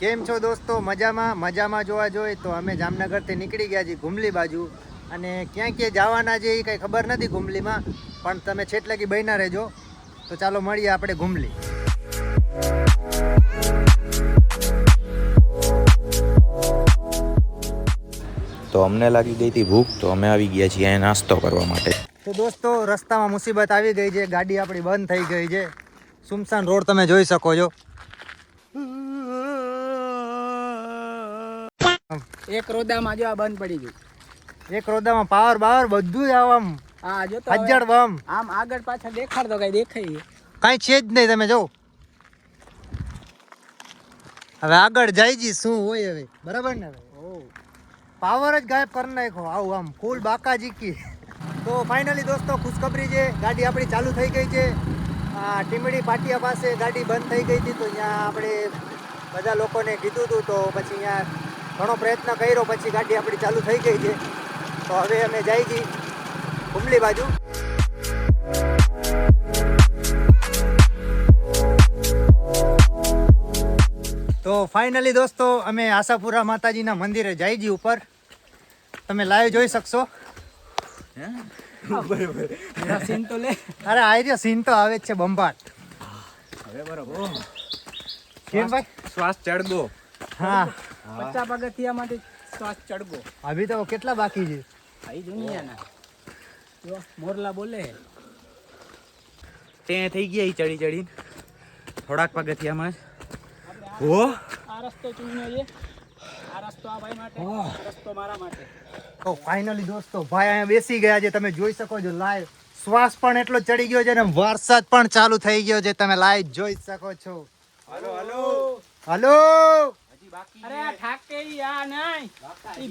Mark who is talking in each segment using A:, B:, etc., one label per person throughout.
A: કેમ છો દોસ્તો? મજામાં? મજામાં જોવા જોઈએ તો અમે જામનગરથી નીકળી ગયા છીએ ઘુમલી બાજુ. અને ક્યાં ક્યાં જવાના છે એ કંઈ ખબર નથી ઘુમલીમાં પણ તમે છેટલે લગી બન્યા રહેજો. તો ચાલો મળીએ આપણે ઘુમલી.
B: તો અમને લાગી ગઈ હતી ભૂખ તો અમે આવી ગયા છીએ અહીંયા નાસ્તો કરવા માટે.
A: તો દોસ્તો રસ્તામાં મુસીબત આવી ગઈ છે ગાડી આપણી બંધ થઈ ગઈ છે. સુમસાન રોડ તમે જોઈ શકો છો.
C: એક રોદામાં જો આ બંધ પડી ગયું.
A: એક રોદામાં પાવર બાવર બધું જ આમ
C: હા જો તો
A: હજાર બમ.
C: આમ આગળ પાછળ દેખાડતો કઈ દેખાય
A: કાંઈ છે જ નહીં તમે જો. હવે આગળ જાય જી શું હોય હવે. બરાબર ને હવે? પાવર જ ગાયબ કરી નાખો આવું આમ ફૂલ બાકા જીકી તો ફાઇનલી દોસ્તો ખુશખબરી છે. ગાડી આપણી ચાલુ થઈ ગઈ છે. આ ટીમડી પાટિયા પાસે ગાડી બંધ થઈ ગઈ હતી. તો અહીંયા આપણે બધા લોકોને કીધું હતું તો પછી અહીંયા ઘણો પ્રયત્ન કર્યો પછી ગાડી આપણી ચાલુ થઈ ગઈ છે. તો હવે અમે જઈ ગઈ હુમલી બાજુ. તો ફાઇનલી દોસ્તો અમે આશાપુરા માતાજીના મંદિરે જઈ જી ઉપર. તમે લાઈવ જોઈ શકશો.
C: સીન તો લે.
A: અરે આ રહ્યો સીન તો આવે જ છે બંબાટ.
B: હવે બરોબર.
A: કેમ ભાઈ?
B: શ્વાસ ચડદો.
A: હા.
C: પચાસ પગથિયા માટે શ્વાસ ચડગો.
A: અભી તો કેટલા બાકી છે?
C: ભાઈ દુનિયાના. જો મોરલા બોલે.
B: તે થઈ ગયા એ ચડી ચડી થોડાક પગથિયામાં જ. ઓ
C: આ રસ્તો ચૂનો છે. આ રસ્તો આ ભાઈ માટે રસ્તો મારા માટે.
A: તો ફાઇનલી દોસ્તો ભાઈ અહીંયા બેસી ગયા છે. તમે જોઈ શકો છો લાઈવ શ્વાસ પણ એટલો ચડી ગયો છે અને વરસાદ પણ ચાલુ થઈ ગયો છે. તમે લાઈવ જોઈ શકો છો.
B: Hello hello.
A: હલો.
C: અરે ઠાકે આ નહીં.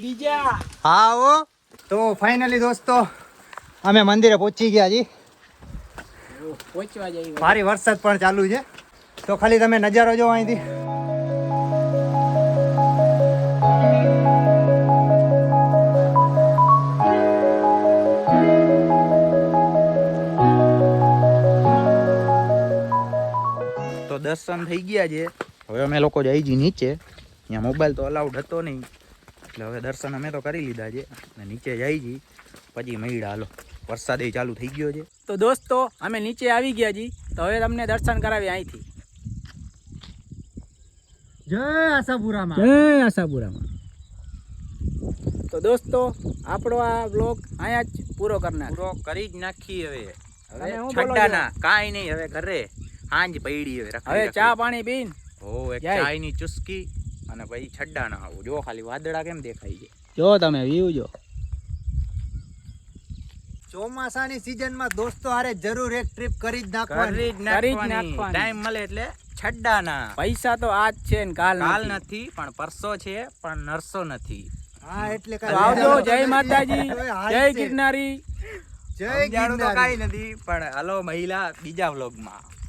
C: બીજા.
A: હા ઓ તો ફાઇનલી દોસ્તો અમે મંદિરે પહોંચી ગયા છીએ
C: પહોંચવા જઈ
A: ભારે વરસાદ પણ ચાલુ છે. તો ખાલી તમે નજારો જો અહીંથી.
B: તો દર્શન થઈ ગયા છે. હવે અમે લોકો જઈ જઈ નીચે. અહીંયા મોબાઈલ તો અલાઉડ હતો નહીં. એટલે હવે દર્શન અમે તો કરી લીધા છે. અને નીચે જઈ જઈ પછી મૈડા હાલો. વરસાદ ચાલુ થઈ ગયો છે.
C: તો દોસ્તો અમે નીચે આવી ગયા જી. તો હવે તમને દર્શન કરાવી અહીંથી.
A: જય આશાપુરામાં.
C: જય આશાપુરામાં. તો દોસ્તો આપણો આ બ્લોગ અહીંયા જ પૂરો કરનાર
B: પૂરો કરી જ નાખી હવે. હવે છડ્ડાના કાંઈ નહીં હવે ઘરે હાંજ પડી હવે
C: હવે ચા પાણી પીન.
B: ઓ એક. ચાયની ચુસ્કી. અને પછી છડ્ડાના આવું. જો ખાલી વાદળા કેમ દેખાય છે?
C: જો તમે વ્યૂ જો.
A: ચોમાસાની સિઝનમાં દોસ્તો હારે જરૂર એક ટ્રીપ કરી જ નાખવાની.
B: કરી જ નાખવાની. ટાઈમ મળે એટલે છડ્ડાના
C: પૈસા તો આજ છે ને કાલ
B: કાલ
C: નથી
B: નથી પણ પરસો છે પણ નરસો નથી.
A: હા એટલે
C: આવજો. જય માતાજી. જય
A: ગિરનારી. જય ગિરનારી.
B: કાઈ નથી પણ હલો મહિલા બીજા વ્લોગમાં